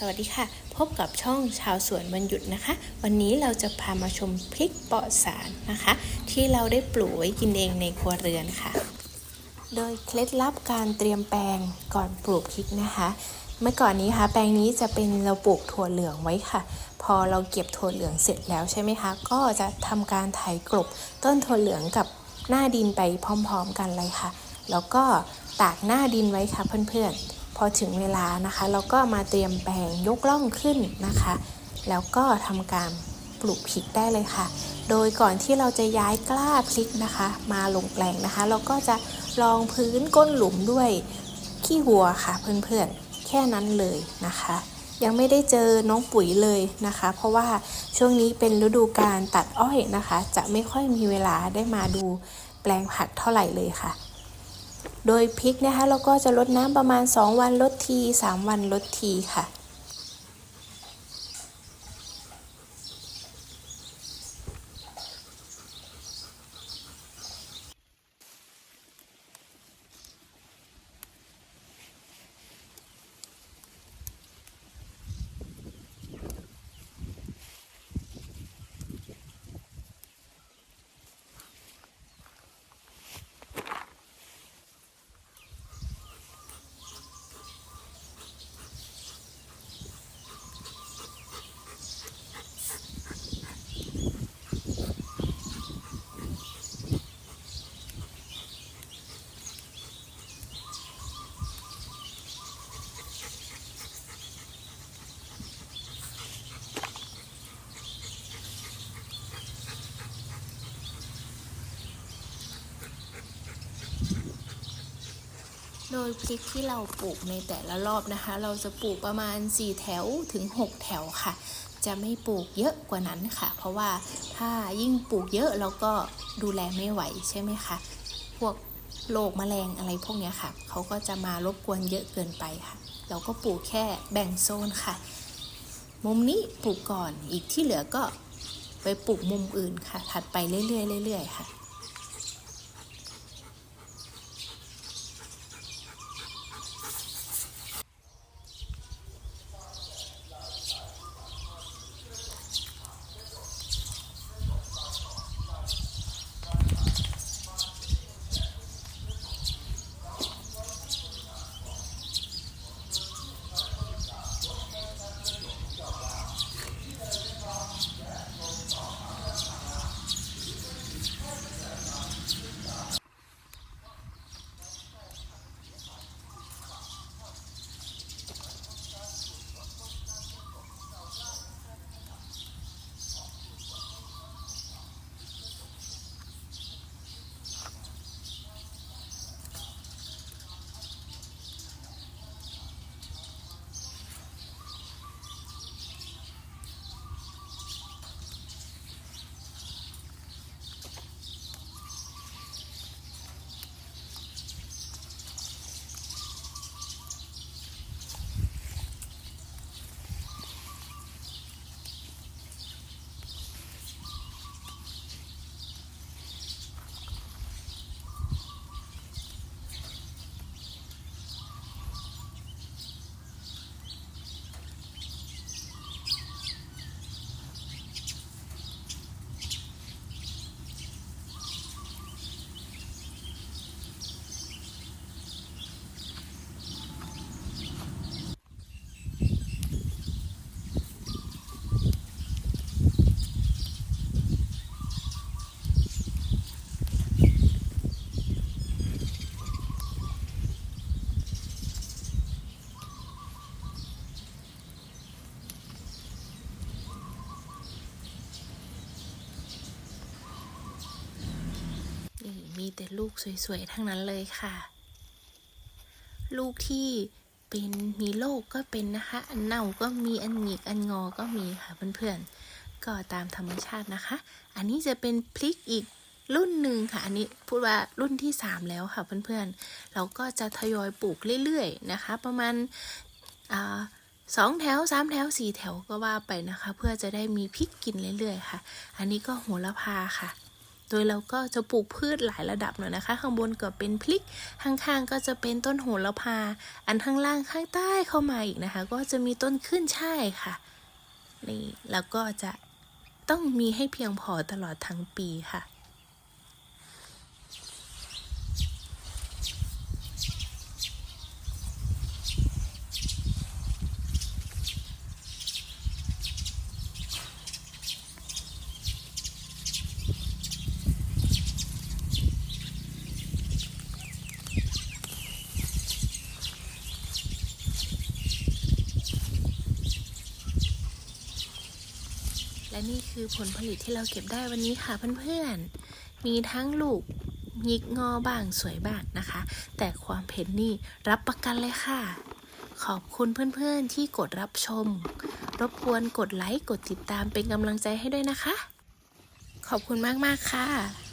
สวัสดีค่ะ พบกับช่องชาวสวนวันหยุดนะคะ วันนี้เราจะพามาชมพริกปลอสารนะคะ ที่เราได้ปลูกไว้กินเองในครัวเรือนค่ะ โดยเคล็ดลับการเตรียมแปลงก่อนปลูกพริกนะคะ เมื่อก่อนนี้ค่ะ แปลงนี้จะเป็นเราปลูกถั่วเหลืองไว้ค่ะ พอเราเก็บถั่วเหลืองเสร็จแล้วใช่ไหมคะ ก็จะทำการไถกลบต้นถั่วเหลืองกับหน้าดินไปพร้อม ๆ กันเลยค่ะ แล้วก็ตากหน้าดินไว้ค่ะเพื่อนๆ พอถึงเวลานะคะ เราก็มาเตรียมแปลงยกล่องขึ้นนะคะ แล้วก็ทำการปลูกพริกได้เลยค่ะ โดยก่อนที่เราจะย้ายกล้าพริกนะคะ มาลงแปลงนะคะ เราก็จะรองพื้นก้นหลุมด้วยขี้วัวค่ะเพื่อนๆ แค่นั้นเลยนะคะ ยังไม่ได้เจอน้องปุ๋ยเลยนะคะ เพราะว่าช่วงนี้เป็นฤดูการตัดอ้อยนะคะ จะไม่ค่อยมีเวลาได้มาดูแปลงผักเท่าไหร่เลยค่ะ โดยพริกนะคะเราก็จะลดน้ำประมาณ 2 วันลดที 3 วันลดทีค่ะ ยพริกที่เราปลูกในแต่ละรอบนะคะ เราจะปลูกประมาณ 4 แถวถึง 6 แถวค่ะ จะไม่ปลูกเยอะกว่านั้นค่ะ เพราะว่าถ้ายิ่งปลูกเยอะเราก็ดูแลไม่ไหวใช่ไหมคะ พวกโรคแมลงอะไรพวกนี้ค่ะ เขาก็จะมารบกวนเยอะเกินไปค่ะ เราก็ปลูกแค่แบ่งโซนค่ะ มุมนี้ปลูกก่อนอีกที่เหลือก็ไปปลูกมุมอื่นค่ะ ถัดไปเรื่อยๆเรื่อยๆค่ะ แต่ลูกสวยๆ ทั้งนั้นเลยค่ะ ลูกที่เป็นมีโรคก็เป็นนะคะอันเน่าก็มีอันหงิกอันงอก็มีค่ะเพื่อนๆ ก็ตามธรรมชาตินะคะ อันนี้จะเป็นพลิกอีกรุ่นหนึ่งค่ะ อันนี้พูดว่ารุ่นที่สามแล้วค่ะเพื่อนๆ เราก็จะทยอยปลูกเรื่อยๆนะคะ ประมาณสองแถวสามแถวสี่แถวก็ว่าไปนะคะ เพื่อจะได้มีพริกกินเรื่อยๆค่ะ อันนี้ก็โหระพาค่ะ โดยเราก็จะปลูกพืชหลายระดับหน่อยนะคะ ข้างบนก็เป็นพริก ข้างๆก็จะเป็นต้นโหระพา อันข้างล่างข้างใต้เข้ามาอีกนะคะ ก็จะมีต้นขึ้นช่ายค่ะ นี่แล้วก็จะต้องมีให้เพียงพอตลอดทั้งปีค่ะ และนี่คือผลผลิตที่เราเก็บได้วันนี้ค่ะเพื่อนๆ มีทั้งลูกยิกงอบ้างสวยบ้างนะคะ แต่ความเผ็ดนี่รับประกันเลยค่ะ ขอบคุณเพื่อนๆที่กดรับชม รบกวนกดไลค์กดติดตามเป็นกำลังใจให้ด้วยนะคะ ขอบคุณมากๆค่ะ